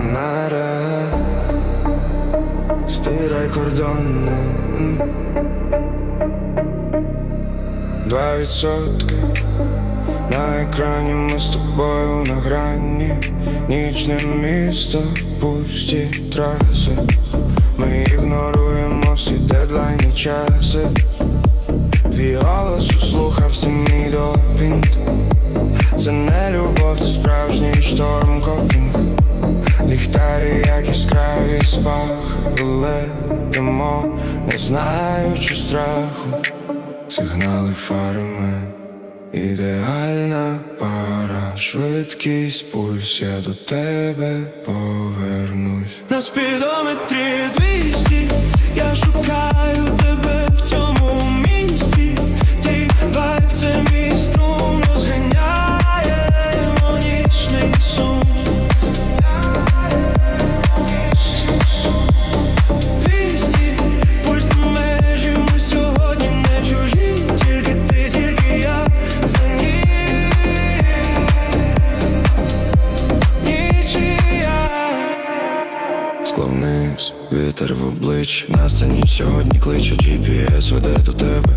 фанара, стирай кордони. Два відсотки. На екрані ми з тобою на грані, нічне місто, пусті траси, ми ігноруємо всі дедлайни часи, твій голос услухався мій допінг. Це не любов, це справжній шторм копінг яскраві спахи Летимо, не знаючи страху Сигнали фарами Ідеальна пара, швидкість пульс, я до тебе повернусь. На спідометрі Скло вниз, вітер в обличчя Нас ця ніч сьогодні кличе GPS веде до тебе.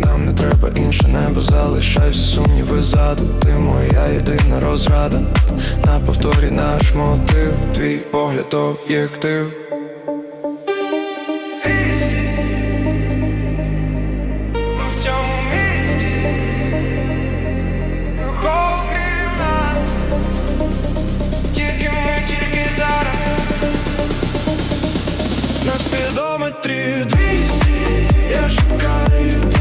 Нам не треба інше небо, залишай всі сумніви ззаду. Ти моя єдина розрада. На повторі наш мотив, твій погляд об'єктив спідометрі двісті, я шукаю.